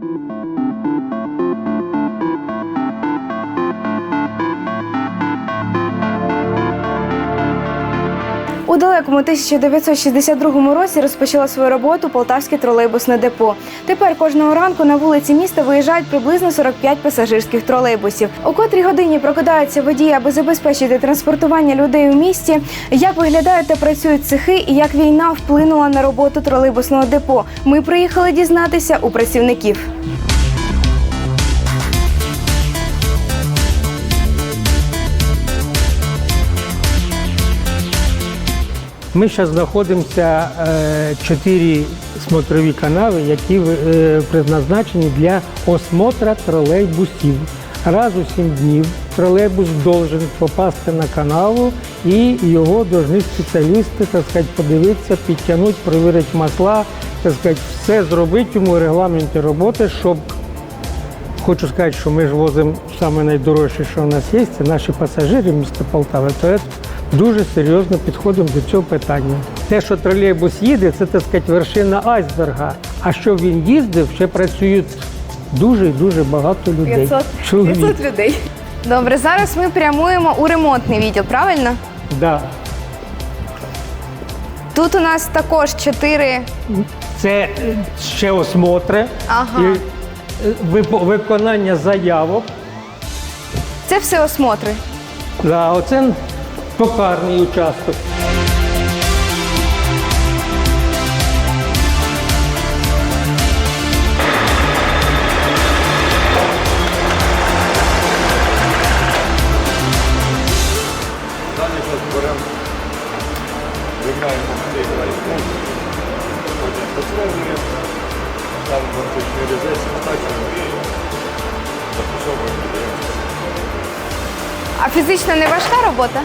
Thank you. У 1962 році розпочало свою роботу Полтавське тролейбусне депо. Тепер кожного ранку на вулиці міста виїжджають приблизно 45 пасажирських тролейбусів. У котрій годині прокидаються водії, аби забезпечити транспортування людей у місті. Як виглядають та працюють цехи, і як війна вплинула на роботу тролейбусного депо. Ми приїхали дізнатися у працівників. Ми зараз знаходимося е, чотири смотрові канави, які е, призначені для осмотра тролейбусів. Раз у сім днів тролейбус должен попасти на канаву і його повинні спеціалісти так сказати, подивитися, підтягнути, перевірити масла, так сказати, все зробити йому регламенті роботи, щоб Хочу сказати, що ми ж возимо найдорожче, що у нас є, це наші пасажири міста Полтави. Дуже серйозно підходимо до цього питання. Те, що тролейбус їде, це так сказати, вершина айсберга. А щоб він їздив, ще працюють дуже і дуже багато людей. 500, Чоловік. 500 людей. Добре, зараз ми прямуємо у ремонтний відділ, правильно? Да. Тут у нас також чотири. Це е, ще осмотри Ага. і е, вип- виконання заявок. Це все осмотри. Да, оце токарний участок. Підсовуємо, ставимо вартичний резець, і запусовуємо. А фізично не важка робота?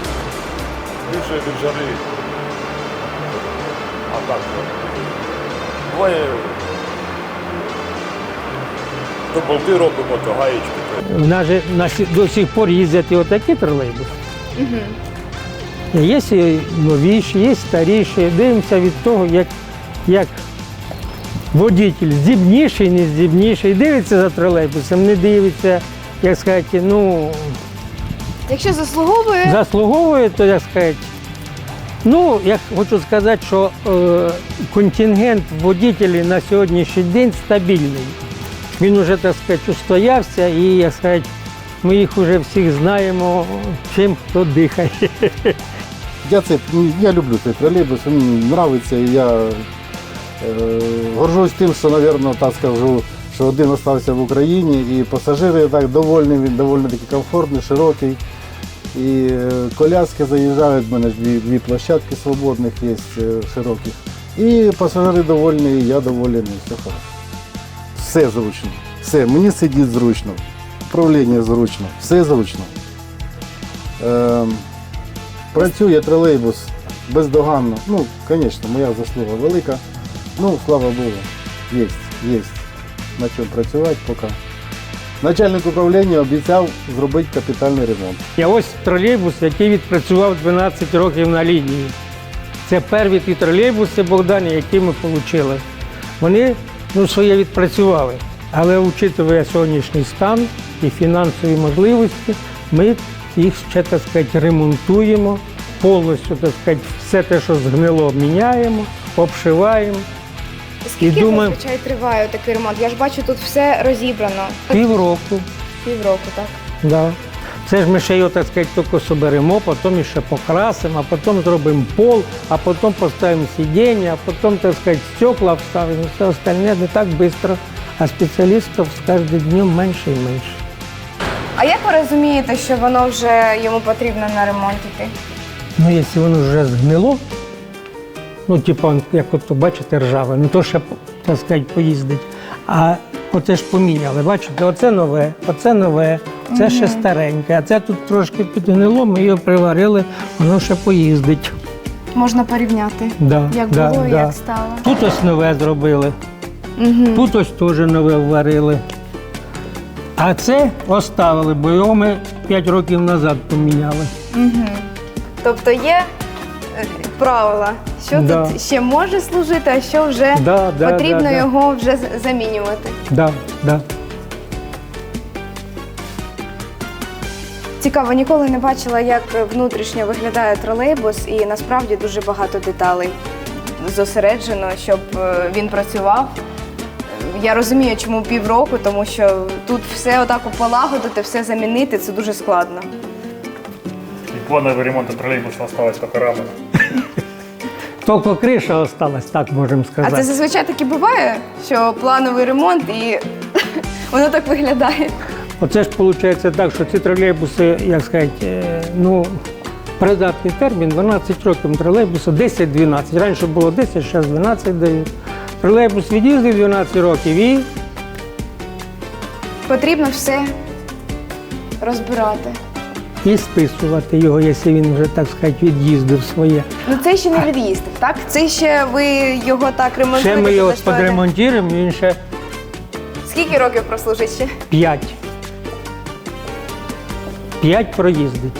Більше від жари. А так. Буває. То болти робимо, то гаєчки. У нас же на сі- до сих пор їздять і отакі тролейбуси. Є і новіші, є старіші. Дивимося від того, як, як водитель здібніший, не здібніший. Дивиться за тролейбусом, не дивиться, як сказати, ну, Якщо заслуговує, заслуговує, то як сказати. Ну, я хочу сказати, що е, контингент водителів на сьогоднішній день стабільний. Він вже, так сказати, устоявся і, як сказати, ми їх вже всіх знаємо, чим хто дихає. Я це ну, я люблю цей тролейбус, він подобається. Я е, горжусь тим, що, мабуть, так скажу, що один залишився в Україні, і пасажири так довольні, він доволі таки комфортний, широкий. І е, коляски заїжджають, в мене дві, дві площадки свободних є е, широких. І пасажири довольні, і я довольний, все хорошо. Все зручно. Все, мені сидіть зручно, управління зручно, все зручно. Ем, Працює тролейбус бездоганно. Ну, звісно, моя заслуга велика. Ну, слава Богу, є, є на чому працювати поки. Начальник управління обіцяв зробити капітальний ремонт. Я ось тролейбус, який відпрацював 12 років на лінії. Це перві ті тролейбуси Богдані, які ми отримали. Вони ну, своє відпрацювали. Але учитує сьогоднішній стан і фінансові можливості, ми їх ще так сказати, ремонтуємо, повністю так сказати, все те, що згнило, міняємо, обшиваємо. Скільки думаю- зазвичай триває такий ремонт? Я ж бачу, тут все розібрано. Півроку. Півроку, так? Да. Це ж ми ще його, так сказати, тільки соберемо, потім ще покрасимо, а потім зробимо пол, а потім поставимо сидіння, а потім, так сказати, стекла вставимо, все остальне не так швидко. А спеціалістів з кожним днем менше і менше. А як ви розумієте, що воно вже йому потрібно на ремонт іти? Ну, якщо воно вже згнило, ну, типу, як от бачите, ржаве, ну то ще, так сказати, поїздить. А оце ж поміняли. Бачите, оце нове, оце нове, це ще стареньке, а це тут трошки підгнило, ми його приварили, воно ще поїздить. Можна порівняти, Да, як да, було і да. як стало. Тут ось нове зробили, Угу. тут ось теж нове вварили. А це оставили, бо його ми 5 років назад поміняли. Угу. Тобто є правила, що Да. тут ще може служити, а що вже Да, да, потрібно да, да. його вже з- замінювати. Да, да. Цікаво, ніколи не бачила, як внутрішньо виглядає тролейбус, і насправді дуже багато деталей зосереджено, щоб е, він працював. Я розумію, чому півроку, тому що тут все отак полагодити, все замінити це дуже складно. И плановый ремонт троллейбуса осталось только рама. Тільки криша осталась, так можемо А сказати. це зазвичай таки буває, що плановий ремонт і воно так виглядає. Оце ж виходить так, що ці тролейбуси, як сказати, е, ну, придатний термін 12 років тролейбусу 10-12. Раніше було 10, зараз 12 дають. Тролейбус від'їздив 12 років і Потрібно все розбирати. І списувати його, якщо він вже, так сказати, від'їздив своє. Ну це ще не від'їздив, так? Це ще ви його так ремонтуєте. Ще ми його підремонтуємо, він ще Скільки років прослужить ще? 5. 5 проїздить.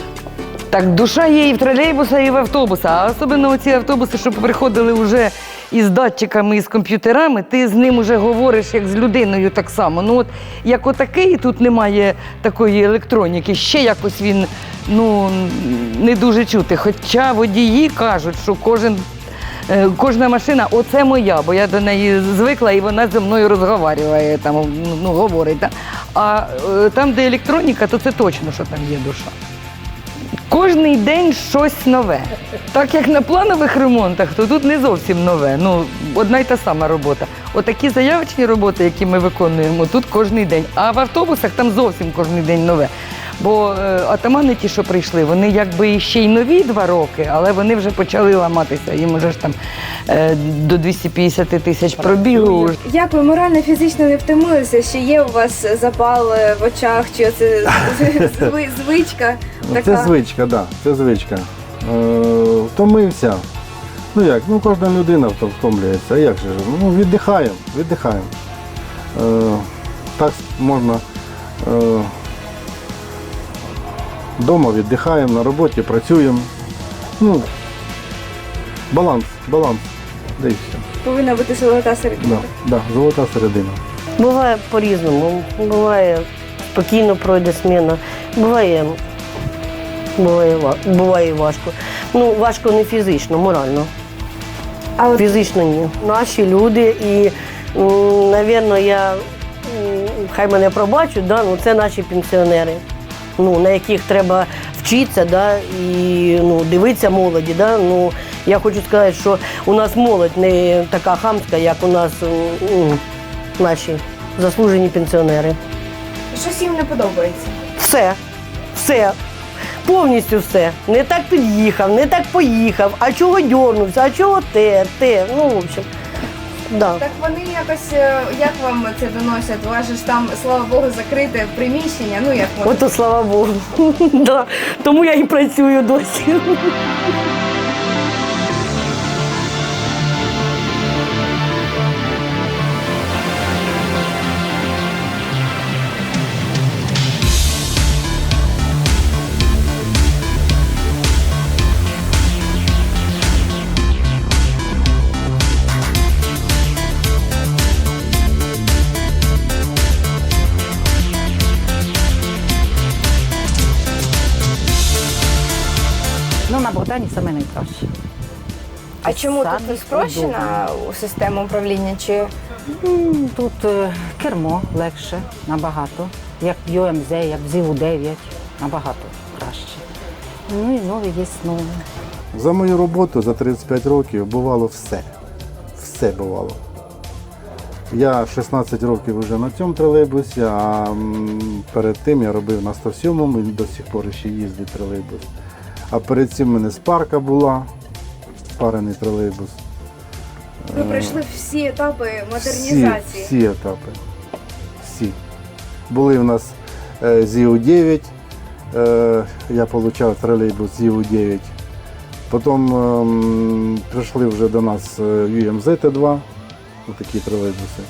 Так душа є і в тролейбуса, і в автобуса. А особливо ці автобуси, що приходили вже із датчиками, і з комп'ютерами, ти з ним вже говориш як з людиною так само. Ну от як отакий, тут немає такої електроніки, ще якось він ну, не дуже чути. Хоча водії кажуть, що кожен. е, Кожна машина, оце моя, бо я до неї звикла і вона зі мною розговорює, там, ну, говорить. А е, там, де електроніка, то це точно, що там є душа. Кожний день щось нове. Так як на планових ремонтах, то тут не зовсім нове. Ну, одна й та сама робота. Отакі заявочні роботи, які ми виконуємо, тут кожний день. А в автобусах там зовсім кожний день нове. Бо е, атамани ті, що прийшли, вони якби ще й нові два роки, але вони вже почали ламатися. Їм уже ж там е, до 250 тисяч пробігу. Як ви морально фізично не втомилися? Ще є у вас запал е, в очах, чи це звичка? Ну, Така? Це звичка, так, да, це звичка. Е, втомився. Ну як, ну кожна людина втомлюється. А як же? Ну, віддихаємо, віддихаємо. Е, так можна. Е, Дома віддихаємо, на роботі працюємо. Ну, баланс, баланс. Де і все. Повинна бути золота середина. Да, да, золота середина. Буває по-різному. Буває спокійно пройде сміна, буває, буває, ва- буває важко. Ну, важко не фізично, морально. А от Фізично ні. Наші люди і, м, напевно, я м, хай мене пробачать, да, ну, це наші пенсіонери, ну, на яких треба вчитися да, і ну, дивитися молоді. Да. Ну, я хочу сказати, що у нас молодь не така хамська, як у нас м, наші заслужені пенсіонери. щось їм не подобається. Все, все. Повністю все. Не так під'їхав, не так поїхав, а чого дьорнувся, а чого те, те. Ну, в общем, да. Так вони якось е, як вам це доносять? У вас же ж там, слава Богу, закрите приміщення. Ну як можна? Ото слава Богу. да. Тому я і працюю досі. Ну, саме найкраще. А чому тут не спрощена система управління? Чи М, Тут е, кермо легше, набагато. Як ЮМЗ, як ЗІУ-9, набагато краще. Ну і нові є нові. За мою роботу за 35 років бувало все. Все бувало. Я 16 років вже на цьому тролейбусі, а м, перед тим я робив на 107-му і до сих пор ще їздить тролейбус. А перед цим в мене спарка була, спарений тролейбус. ви пройшли всі етапи модернізації? всі етапи. Всі. Були в нас е, ЗІУ-9, е, я отримав тролейбус ЗІУ-9. Потім ем, прийшли вже до нас е, UMZ-Т2, такі тролейбуси.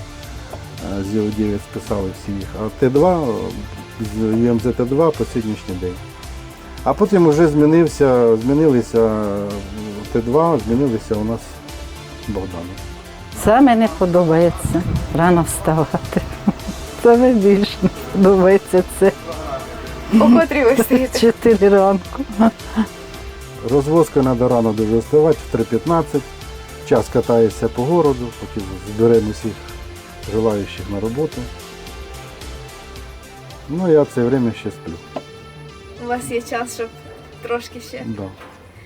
Е, ЗІУ-9 списали всі їх. А Т2 з UMZ-Т2 по сьогоднішній день. А потім вже змінився, змінилися е, Т2 змінилися у нас Богдани. Саме не подобається рано вставати. Саме більше не подобається це У котрій ви стоїте? 4 ранку. Розвозка треба рано дуже вставати в 3.15. Час катаєшся по городу, поки зберемо всіх желаючих на роботу. Ну, я це время ще сплю. У вас є час, щоб трошки ще. Да,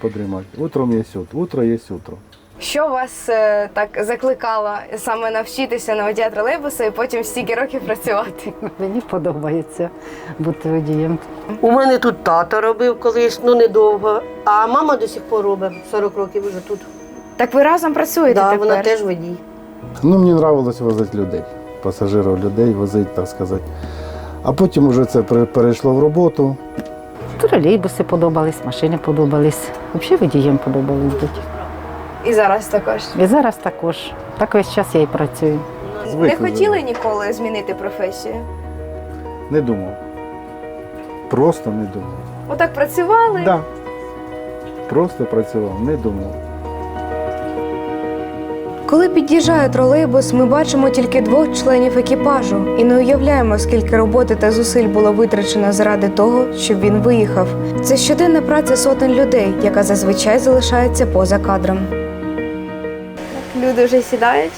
подрімати. Утром є утро, утро є утро. Що вас е, так закликало саме навчитися на водія тролейбуса і потім стільки років працювати? Мені подобається бути водієм. У мене тут тато робив колись, ну недовго, а мама до сих пор робить 40 років вже тут. Так ви разом працюєте Да, тепер? вона теж водій. Ну, мені нравилось возити людей, пасажирів людей возити, так сказати. А потім вже це перейшло в роботу. Тролейбуси подобались, машини подобались. Взагалі водієм подобались бути. І зараз також. І зараз також. Так весь час я і працюю. Звик Не хотіли ніколи змінити професію? Не думав. Просто не думав. Отак працювали. Да. Просто працював, не думав. Коли під'їжджає тролейбус, ми бачимо тільки двох членів екіпажу і не уявляємо, скільки роботи та зусиль було витрачено заради того, щоб він виїхав. Це щоденна праця сотень людей, яка зазвичай залишається поза кадром. Люди вже сідають.